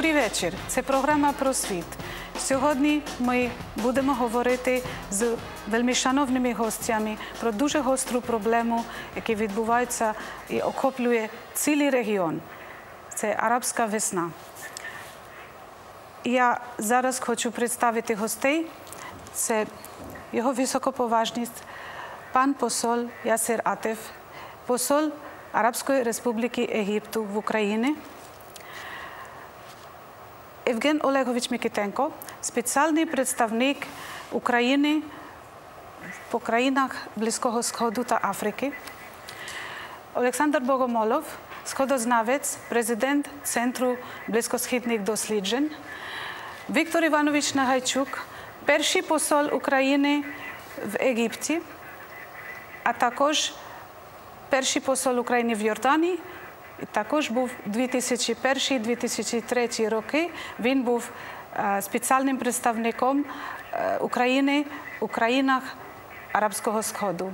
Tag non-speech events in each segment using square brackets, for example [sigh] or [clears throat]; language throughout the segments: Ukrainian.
Добрий вечір. Це програма про світ. Сьогодні ми будемо говорити з вельми шановними гостями про дуже гостру проблему, яка відбувається і охоплює цілий регіон. Це арабська весна. Я зараз хочу представити гостей. Це його високоповажність, пан посол Ясер Атеф, посол Арабської Республіки Єгипту в Україні. Євген Олегович Микитенко, спеціальний представник України по країнах Близького Сходу та Африки. Олександр Богомолов, сходознавець, президент Центру близькосхідних досліджень. Віктор Іванович Нагайчук, перший посол України в Єгипті, а також перший посол України в Йорданії. Також був 2001-2003 роки. Він був е, спеціальним представником е, України у країнах Арабського Сходу.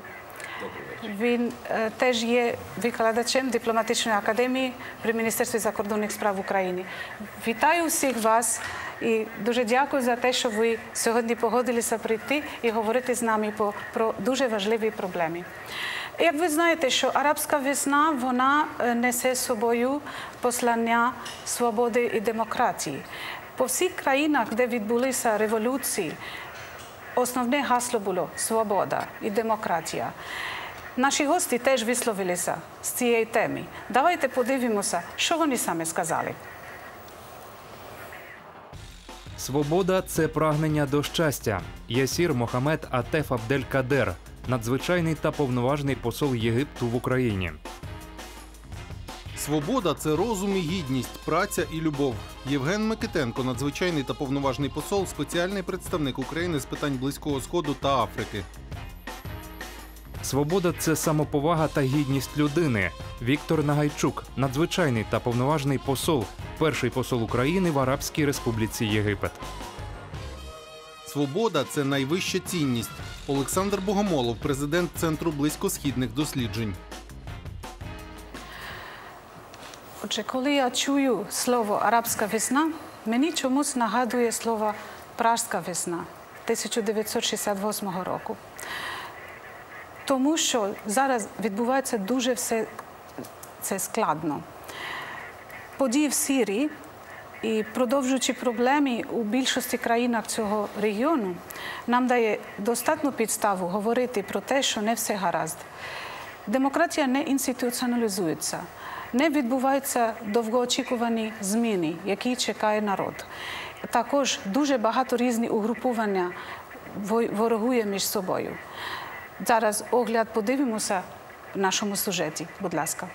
Він е, теж є викладачем дипломатичної академії при Міністерстві закордонних справ України. Вітаю всіх вас і дуже дякую за те, що ви сьогодні погодилися прийти і говорити з нами про дуже важливі проблеми. Як ви знаєте, що арабська весна вона е, несе з собою послання свободи і демократії. По всіх країнах, де відбулися революції, основне гасло було свобода і демократія. Наші гості теж висловилися з цієї теми. Давайте подивимося, що вони саме сказали. Свобода це прагнення до щастя. Ясір Мохамед Атеф Абдель Кадер, надзвичайний та повноважний посол Єгипту в Україні. Свобода це розум і гідність, праця і любов. Євген Микитенко, надзвичайний та повноважний посол, спеціальний представник України з питань близького сходу та Африки. Свобода це самоповага та гідність людини. Віктор Нагайчук, надзвичайний та повноважний посол, перший посол України в Арабській Республіці Єгипет. Свобода це найвища цінність. Олександр Богомолов, президент Центру близькосхідних досліджень. Отже, коли я чую слово арабська весна, мені чомусь нагадує слово Пражська весна 1968 року. Тому що зараз відбувається дуже все це складно. Події в Сирії і продовжуючи проблеми у більшості країнах цього регіону, нам дає достатню підставу говорити про те, що не все гаразд. Демократія не інституціоналізується, не відбуваються довгоочікувані зміни, які чекає народ. Також дуже багато різних угрупування ворогує між собою. Зараз огляд подивимося в нашому сюжеті. Будь ласка.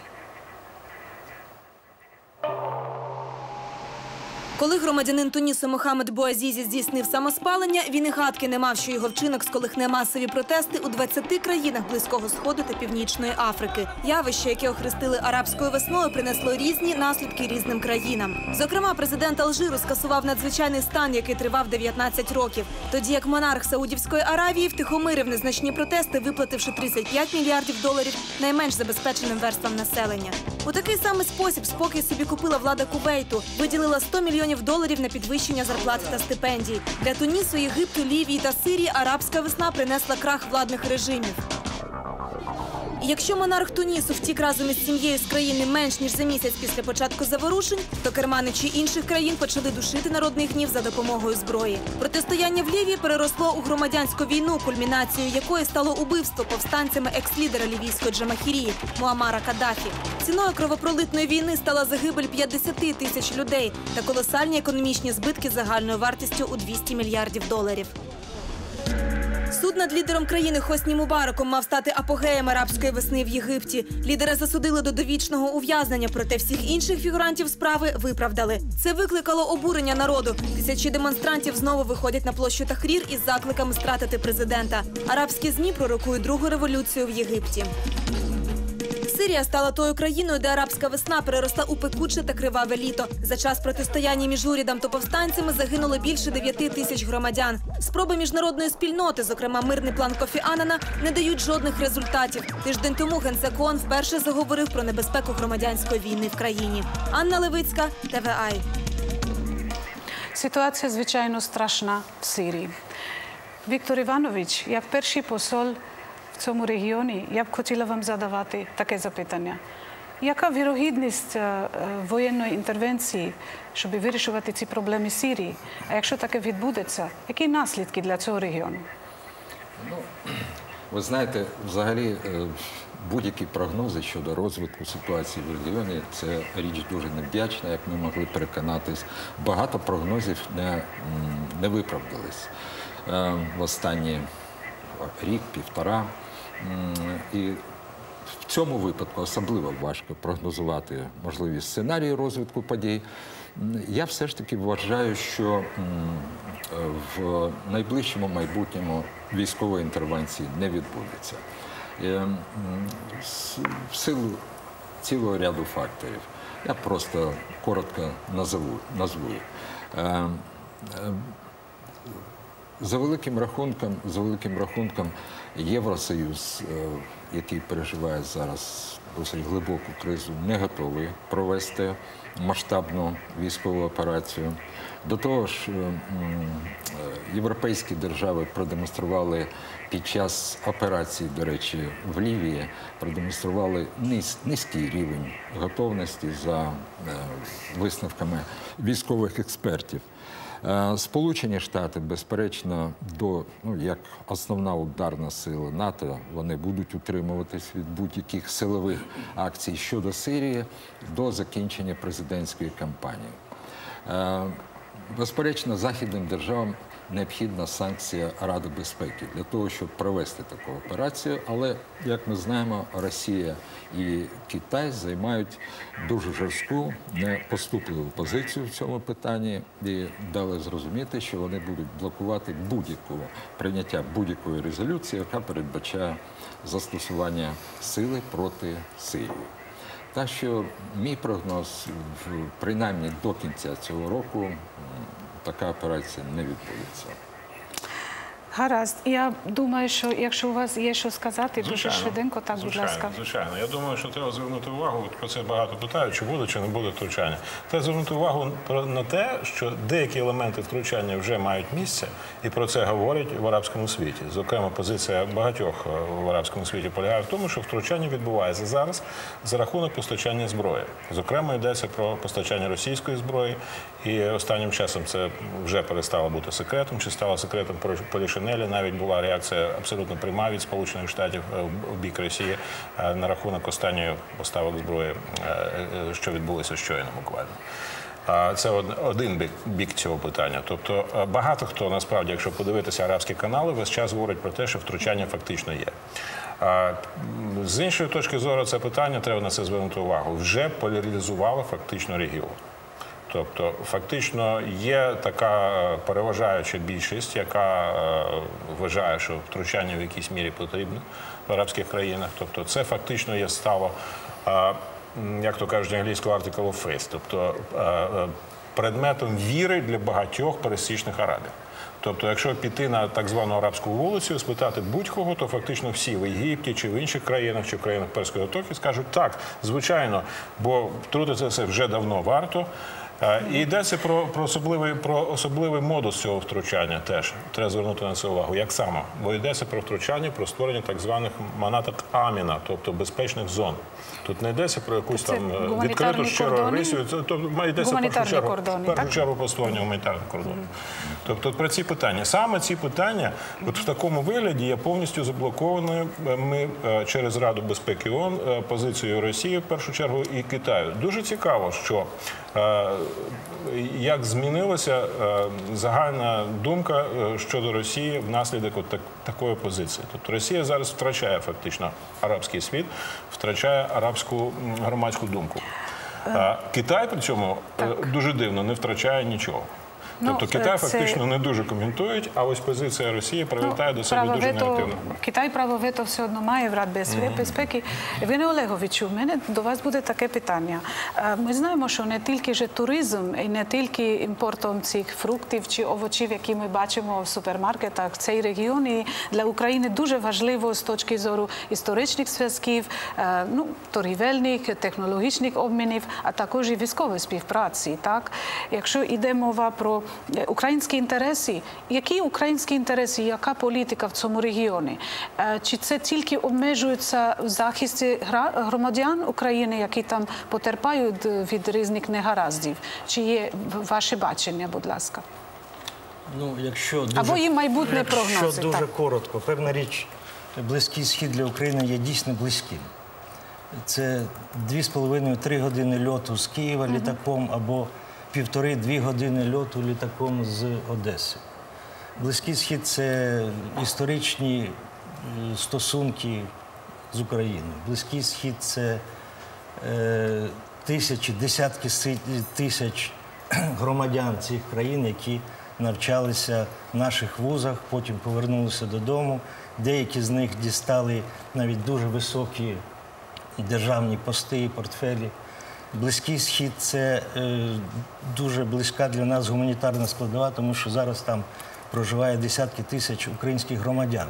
Коли громадянин Тунісу Мохамед Буазізі здійснив самоспалення, він і гадки не мав, що його вчинок сколихне масові протести у 20 країнах близького сходу та північної Африки. Явище, яке охрестили арабською весною, принесло різні наслідки різним країнам. Зокрема, президент Алжиру скасував надзвичайний стан, який тривав 19 років. Тоді як монарх Саудівської Аравії втихомирив незначні протести, виплативши 35 мільярдів доларів найменш забезпеченим верствам населення. У такий самий спосіб спокій собі купила влада Кувейту, виділила 100 мільйонів доларів на підвищення зарплат та стипендій. Для Тунісу, Єгипту, Лівії та Сирії арабська весна принесла крах владних режимів. Якщо монарх Тунісу втік разом із сім'єю з країни менш ніж за місяць після початку заворушень, то керманичі інших країн почали душити народний гнів за допомогою зброї. Протистояння в Лівії переросло у громадянську війну, кульмінацією якої стало убивство повстанцями екс-лідера лівійської Джамахірії Муамара Каддафі. Ціною кровопролитної війни стала загибель 50 тисяч людей та колосальні економічні збитки загальною вартістю у 200 мільярдів доларів. Суд над лідером країни Хосні Мубараком мав стати апогеєм арабської весни в Єгипті. Лідера засудили до довічного ув'язнення, проте всіх інших фігурантів справи виправдали. Це викликало обурення народу. Тисячі демонстрантів знову виходять на площу Тахрір із закликами стратити президента. Арабські змі пророкують другу революцію в Єгипті. Сирія стала тою країною, де арабська весна переросла у пекуче та криваве літо. За час протистояння між урядом та повстанцями загинуло більше 9 тисяч громадян. Спроби міжнародної спільноти, зокрема мирний план Кофі Анана, не дають жодних результатів. Тиждень тому генсек ООН вперше заговорив про небезпеку громадянської війни в країні. Анна Левицька, ТВАЙ. Ситуація, звичайно, страшна в Сирії. Віктор Іванович, як перший посол в цьому регіоні, я б хотіла вам задавати таке запитання. Яка вірогідність е, воєнної інтервенції, щоб вирішувати ці проблеми Сирії? А якщо таке відбудеться, які наслідки для цього регіону? Ви знаєте, взагалі е, будь-які прогнози щодо розвитку ситуації в регіоні це річ дуже невдячна, як ми могли переконатись. Багато прогнозів не, не виправдались е, в останні рік, півтора. І в цьому випадку особливо важко прогнозувати можливі сценарії розвитку подій. Я все ж таки вважаю, що в найближчому майбутньому військової інтервенції не відбудеться. Е, В силу цілого ряду факторів. Я просто коротко назову. назву. За великим рахунком, за великим рахунком, Євросоюз, е, який переживає зараз досить глибоку кризу, не готовий провести масштабну військову операцію. До того ж, е, е, європейські держави продемонстрували під час операції, до речі, в Лівії, продемонстрували низ- низький рівень готовності за висновками військових експертів. Е, Сполучені Штати, безперечно, до ну як основна ударна сила НАТО, вони будуть утримуватись від будь-яких силових акцій щодо Сирії до закінчення президентської кампанії. Е, Безперечно, західним державам необхідна санкція Ради безпеки для того, щоб провести таку операцію. Але як ми знаємо, Росія і Китай займають дуже жорстку, непоступливу позицію в цьому питанні і дали зрозуміти, що вони будуть блокувати будь-яку прийняття будь-якої резолюції, яка передбачає застосування сили проти Сирії. Так що мій прогноз, принаймні до кінця цього року, така операція не відбудеться. Гаразд. Я думаю, що якщо у вас є що сказати, дуже швиденько, так, будь ласка. Звичайно. Я думаю, що треба звернути увагу, про це багато питають, чи буде, чи не буде втручання. Треба звернути увагу на те, що деякі елементи втручання вже мають місце, і про це говорять в арабському світі. Зокрема, позиція багатьох е, в арабському світі полягає в тому, що втручання відбувається зараз за рахунок постачання зброї. Зокрема, йдеться про постачання російської зброї, і останнім часом це вже перестало бути секретом, чи стало секретом про Полішинелі. Навіть була реакція абсолютно пряма від Сполучених Штатів е, в бік Росії е, на рахунок останньої поставок зброї, е, що відбулося щойно буквально. Це один бік, цього питання. Тобто багато хто насправді, якщо подивитися арабські канали, весь час говорить про те, що втручання фактично є. З іншої точки зору, це питання треба на це звернути увагу. Вже поляризувало фактично регіон. Тобто, фактично є така е, переважаюча більшість, яка е, вважає, що втручання в якійсь мірі потрібно в арабських країнах. Тобто, це фактично є стало, е, як то кажуть, англійською article of faith, тобто предметом віри для багатьох пересічних арабів. Тобто, якщо піти на так звану арабську вулицю, спитати будь-кого, то фактично всі в Єгипті чи в інших країнах, чи в країнах Перської затоки скажуть так, звичайно, бо втрутитися вже давно варто. І йдеться про, про особливий про особливий модус цього втручання. Теж треба звернути на це увагу. Як саме? Бо йдеться про втручання, про створення так званих манаток аміна, тобто безпечних зон. Тут не йдеться про якусь Це там е, відкриту щиру кордони? агресію. Це то йдеться в першу чергу, кордони, першу так? чергу про створення гуманітарних кордонів. Тобто про ці питання. Саме ці питання, от в такому вигляді є повністю заблокованою е, ми е, через Раду безпеки ООН позицією Росії в першу чергу і Китаю. Дуже цікаво, що як змінилася е, загальна думка е, щодо Росії внаслідок от так, такої позиції. Тобто Росія зараз втрачає фактично арабський світ, втрачає арабську громадську думку. Китай при цьому так. дуже дивно не втрачає нічого. Ну, Тобто Китай це- фактично не дуже коментують, а ось позиція Росії привертає до себе дуже вето- негативно. Китай право вето все одно має в Рад без- безпеки. Євгене Олеговичу, в мене до вас буде таке питання. Е, Ми знаємо, що не тільки же туризм і не тільки імпортом цих фруктів чи овочів, які ми бачимо в супермаркетах, цей регіон і для України дуже важливо з точки зору історичних зв'язків, е, ну, торгівельних, технологічних обмінів, а також і військової співпраці. Так? Якщо йде мова про е, українські інтереси. Які українські інтереси, яка політика в цьому регіоні? Е, Чи це тільки обмежується в захисті громадян України, які там потерпають від різних негараздів? Чи є ваше бачення, будь ласка? Ну, якщо дуже, Або і майбутнє якщо прогнози, дуже так. коротко, певна річ, близький схід для України є дійсно близьким. Це 2,5-3 години льоту з Києва літаком або півтори-дві години льоту літаком з Одеси. Близький схід це історичні е, стосунки з Україною. Близький схід це е, тисячі, десятки тисяч [clears throat] громадян цих країн, які навчалися в наших вузах, потім повернулися додому. Деякі з них дістали навіть дуже високі державні пости і портфелі. Близький схід це е, дуже близька для нас гуманітарна складова, тому що зараз там проживає десятки тисяч українських громадян.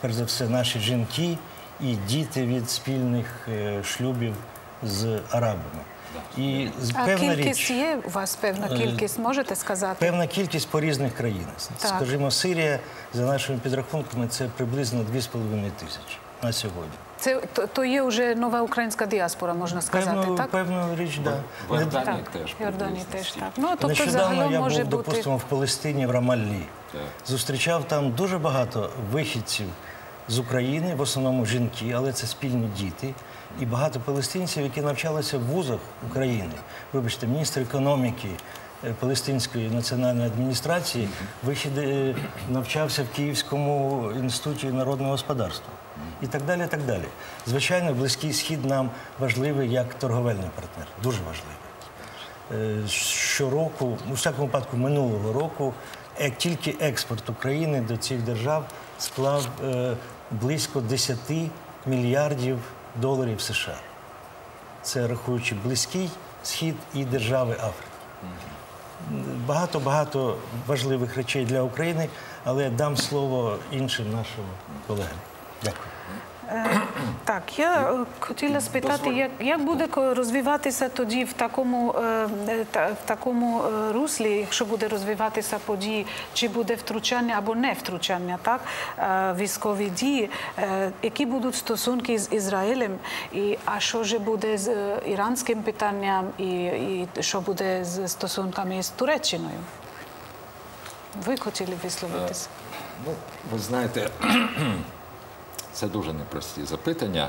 Перш за все, наші жінки і діти від спільних е, шлюбів з арабами. І А певна кількість річ, є у вас певна кількість, можете сказати? певна кількість по різних країнах. Так. Скажімо, Сирія, за нашими підрахунками, це приблизно 2,5 тисячі на сьогодні. Це то, то є вже нова українська діаспора, можна сказати, Певну, так? певну річ, да. В Йорданії теж. в Йорданії теж так. Ну, тобто Нещодавно я був, бути. допустимо, в Палестині, в Рамаллі. Зустрічав там дуже багато вихідців з України, в основному жінки, але це спільні діти. І багато палестинців, які навчалися в вузах України. Вибачте, міністр економіки Палестинської національної адміністрації вихід е, навчався в Київському інституті народного господарства. І так далі, так далі. Звичайно, Близький Схід нам важливий як торговельний партнер, дуже важливий. Е, щороку, у всякому випадку минулого року, е, тільки експорт України до цих держав склав е, близько 10 мільярдів доларів США. Це рахуючи близький схід і держави Африки. Багато-багато важливих речей для України, але дам слово іншим нашим колегам. Дякую. Так, я е, хотіла спитати, як, як буде розвиватися тоді в такому, е, е, в такому руслі, якщо буде розвиватися події, чи буде втручання або не втручання, так, військові дії, які будуть стосунки з Ізраїлем, і, а що ж буде з іранським питанням, і, і що буде з стосунками з Туреччиною? Ви хотіли висловитися? Ну, ви знаєте, це дуже непрості запитання.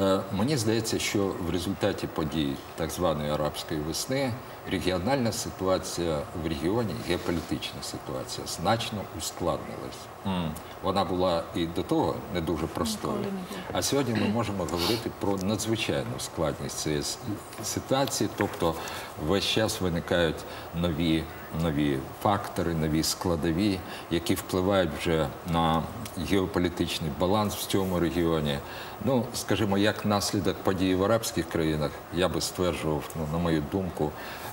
Е, Мені здається, що в результаті подій так званої арабської весни регіональна ситуація в регіоні, геополітична ситуація значно ускладнилась. Вона була і до того не дуже простою. А сьогодні ми можемо говорити про надзвичайну складність цієї ситуації, тобто весь час виникають нові, нові фактори, нові складові, які впливають вже на геополітичний баланс в цьому регіоні. Ну, скажімо, як наслідок подій в арабських країнах, я би стверджував, ну, на мою думку,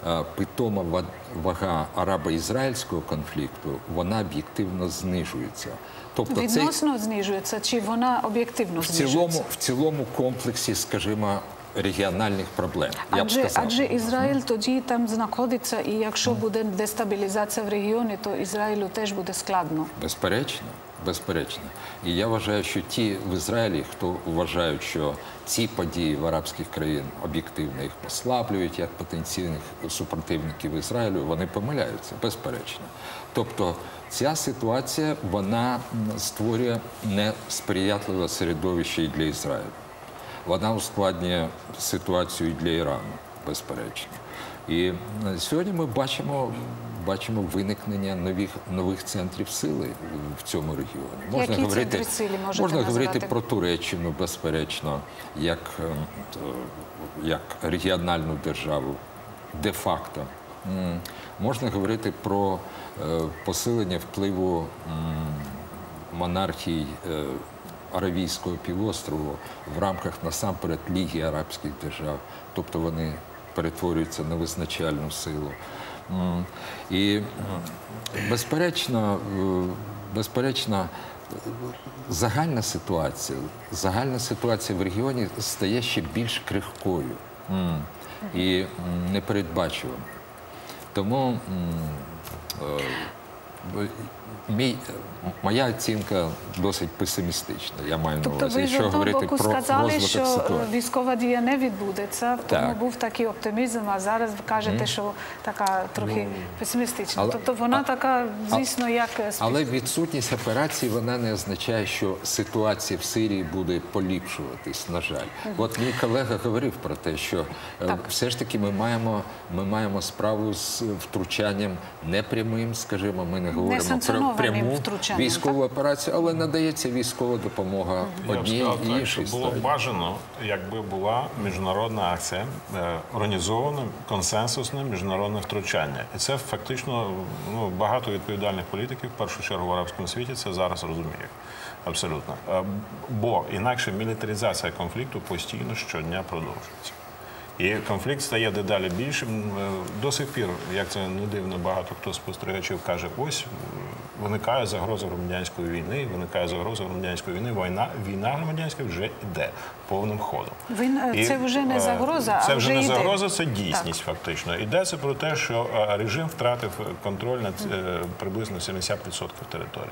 е, питома ва- вага арабо-ізраїльського конфлікту, вона об'єктивно знижується. Тобто цей Відносно знижується, чи вона об'єктивно в знижується? цілому, в цілому комплексі, скажімо, регіональних проблем. я б Адже, адже Ізраїль тоді там знаходиться, і якщо буде дестабілізація в регіоні, то Ізраїлю теж буде складно. Безперечно, безперечно. І я вважаю, що ті в Ізраїлі, хто вважають, що ці події в арабських країн об'єктивно їх послаблюють як потенційних супротивників Ізраїлю, вони помиляються, безперечно. Тобто ця ситуація вона створює несприятливе середовище і для Ізраїлю. Вона ускладнює ситуацію і для Ірану, безперечно. І е, сьогодні ми бачимо, бачимо виникнення нових, нових центрів сили в цьому регіоні. Які центри сили можна говорити про Туреччину, безперечно, як, ем, як регіональну державу, де-факто. Можна говорити про е, посилення впливу монархій е, Аравійського півострову в рамках насамперед Ліги Арабських держав, тобто вони перетворюються на визначальну силу. І безперечно, е, безперечно, загальна ситуація, загальна ситуація в регіоні стає ще більш крихкою і непередбачуваною. Тому е, мій, моя оцінка досить песимістична. Я маю на Тобто увазі, ви якщо говорити боку про сказали, розвиток що ситуації. військова дія не відбудеться, тому був такий оптимізм, а зараз ви кажете, що така трохи песимістична. але- тобто вона а- така, звісно, як е, Але відсутність операції вона не означає, що ситуація в Сирії буде поліпшуватись. На жаль, от мій колега говорив про те, що е, Так. все ж таки ми маємо, ми маємо справу з втручанням непрямим, скажімо, ми не говоримо про Несанкціонованим пряму військову операцію, але надається військова допомога одній і іншій що було б бажано, якби була міжнародна акція, е, організоване консенсусне міжнародне втручання. І це фактично ну, багато відповідальних політиків, в першу чергу в арабському світі, це зараз розуміють. Абсолютно. Е, Бо інакше мілітаризація конфлікту постійно щодня продовжується. І конфлікт стає дедалі більшим. Е, До сих пір, як це не дивно, багато хто спостерігачів каже, ось виникає загроза громадянської війни, виникає загроза громадянської війни, війна, війна громадянська вже йде повним ходом. Він, це вже не е, загроза, а це вже вже не йде. загроза, це дійсність фактично. Йдеться про те, що е, режим втратив контроль над приблизно 70% території.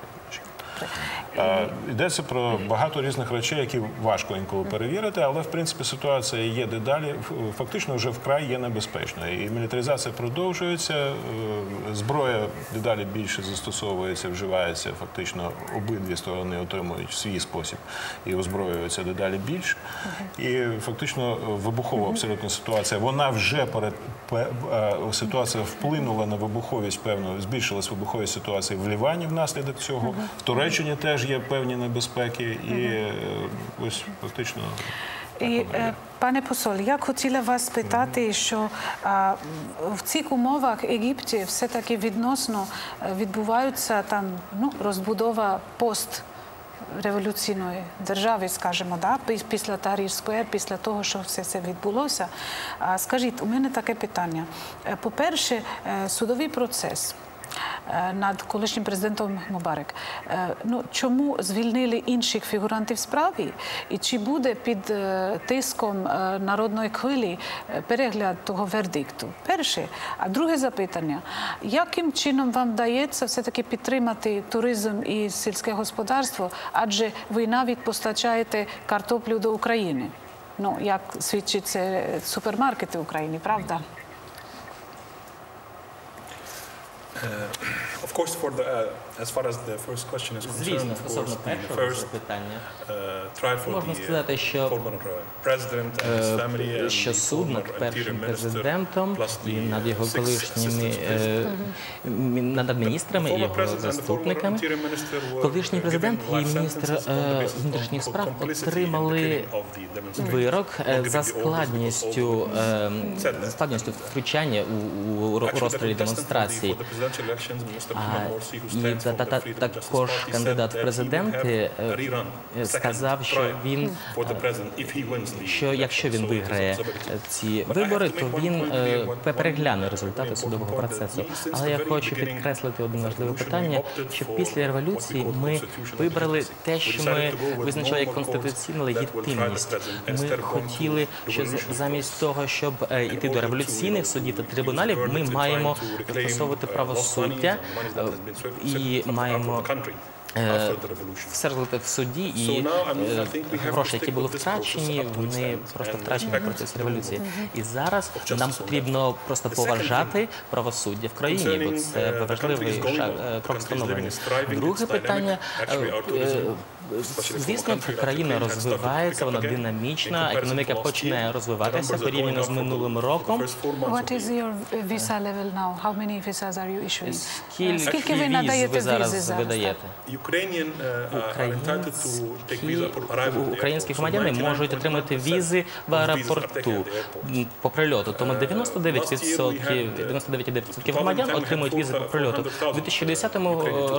Е, Йдеться про багато різних речей, які важко інколи перевірити, але в принципі ситуація є дедалі фактично вже вкрай є небезпечною. І мілітаризація продовжується, е, зброя дедалі більше застосовується, вживається. Фактично обидві сторони отримують свій спосіб і озброюються дедалі більше. І фактично вибухова абсолютно ситуація. Вона вже перед пе- е, ситуація вплинула на вибуховість певно, збільшилась вибуховість ситуації в Лівані внаслідок цього. В Туреччині теж є певні небезпеки, і е, ось фактично. І, е, пане посол, я хотіла вас спитати, що а, в цих умовах Єгипті все-таки відносно е, відбуваються там ну, розбудова пост. Революційної держави, скажімо, да, пі- після Square, після того, що все це відбулося. Скажіть, у мене таке питання. По-перше, судовий процес над колишнім президентом Мубарек. Е, Ну, чому звільнили інших фігурантів справи? І чи буде під е, тиском е, народної хвилі е, перегляд того вердикту? Перше. А друге запитання: яким чином вам вдається все-таки підтримати туризм і сільське господарство? Адже ви навіть постачаєте картоплю до України. Ну, як свідчить це супермаркети України, правда? Of course, for the uh, as far as the first question is concerned, Звісно, of course, the першого first запитання, uh, trial for можна the сказати, uh, що former uh, president and his family е, and що the суд former над interior першим minister, президентом plus і the, над uh, six колишніми assistant е, мі- над адміністрами і former його president and the former заступниками. interior minister were Колишній президент і міністр е, внутрішніх справ complicity in the отримали вирок е, за складністю е, складністю втручання у, у ро- розстрілі демонстрації. І також кандидат в президенти е, е, сказав, що він що якщо він виграє ці вибори, то він е, перегляне результати судового процесу. Але я хочу підкреслити одне важливе питання, що після революції ми вибрали те, що ми визначили як конституційну легітимність. Ми хотіли, що замість того, щоб е, йти до революційних судів та трибуналів, ми маємо застосовувати правосуддя і маємо е, все розглядати в суді, і е, гроші, які були втрачені, вони просто втрачені в процесі революції. І зараз нам потрібно просто поважати правосуддя в країні, бо це важливий е, крок становлення. Друге питання. Е, е, Звісно, країна розвивається, вона динамічна, економіка почне розвиватися порівняно з минулим роком. What is your visa level now? How many visas are you issuing? Скільки Скільки ви надаєте зараз видаєте? Take Українські, громадяни можуть отримати візи в аеропорту по прильоту. Тому Е, 99% 99,9% громадян отримують візи по прильоту. У 2010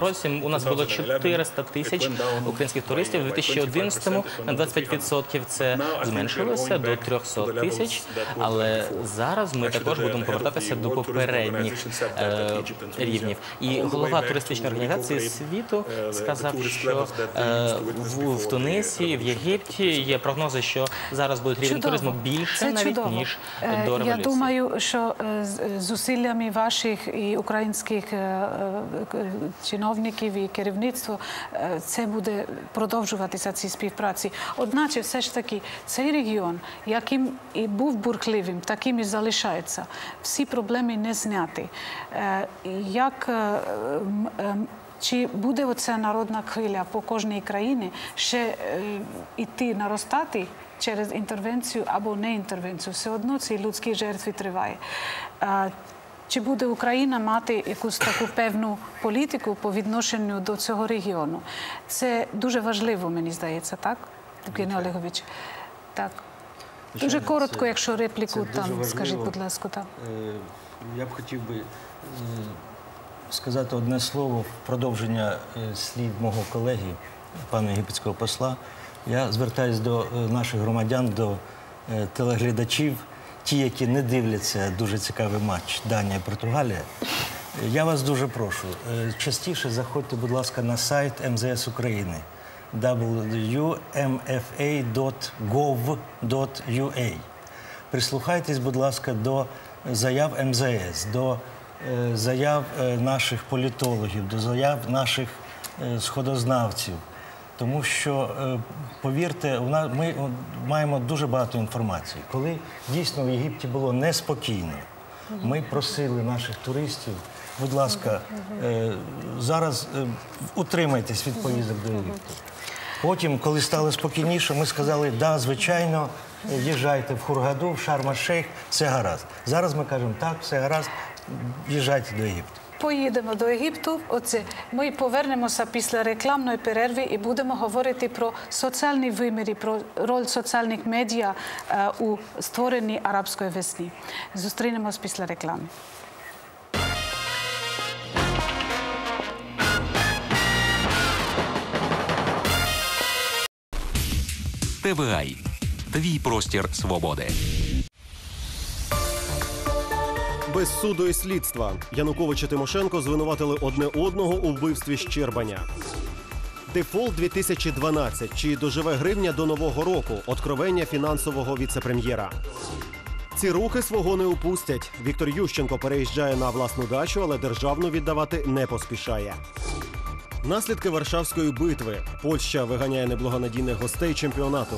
році у нас було 400 тисяч українських туристів. У 2011 на 25% це зменшилося до 300 тисяч. Але зараз ми також будемо повертатися до попередніх е, рівнів. І голова туристичної організації світу сказав, що е, used to witness в, в Тунисі, в Єгипті є прогнози, що зараз буде рівень Чудово. туризму більше Це навіть чудово. ніж Е, до революції. Я думаю, що е, з- зусиллями ваших і українських е, е, чиновників і керівництво е, це буде продовжуватися ці співпраці. Одначе, все ж таки, цей регіон, яким і був бурхливим, таким і залишається. Всі проблеми не зняті. Е, Як е, ем, чи буде оця народна хвиля по кожній країні ще е, іти наростати через інтервенцію або не інтервенцію? Все одно ці людські жертви триває. Чи буде Україна мати якусь таку певну політику по відношенню до цього регіону? Це дуже важливо, мені здається, так, Євгеній Олегович? Так. Дуже коротко, якщо репліку там, скажіть, будь ласка, так. Е, Я б хотів би е, сказати одне слово в продовження е, слів мого колеги, пана єгипетського посла. Я звертаюся до наших громадян, до телеглядачів, ті, які не дивляться дуже цікавий матч Данія-Португалія. Я вас дуже прошу, е, частіше заходьте, будь ласка, на сайт МЗС України www.mfa.gov.ua. Прислухайтесь, будь ласка, до заяв МЗС, до е, заяв е, наших політологів, до заяв наших сходознавців. Тому що, е, повірте, ми маємо дуже багато інформації. Коли дійсно в Єгипті було неспокійно, ми просили наших туристів, будь ласка, е, зараз е, утримайтесь від поїздок до Єгипту. Потім, коли стало спокійніше, ми сказали, да, звичайно, їжджайте в Хургаду, в Шарм-Шейх, все гаразд. Зараз ми кажемо, так, все гаразд, їжджайте до Єгипту. Поїдемо до Єгипту. Оце ми повернемося після рекламної перерви і будемо говорити про соціальні виміри, про роль соціальних медіа е, у створенні арабської весни. Зустрінемось після реклами. ТВАЙ – твій простір свободи. Без суду і слідства Янукович і Тимошенко звинуватили одне одного у вбивстві Щербаня. Дефолт 2012. Чи доживе гривня до нового року? Откровення фінансового віцепрем'єра. Ці рухи свого не упустять. Віктор Ющенко переїжджає на власну дачу, але державну віддавати не поспішає. Наслідки Варшавської битви. Польща виганяє неблагонадійних гостей чемпіонату.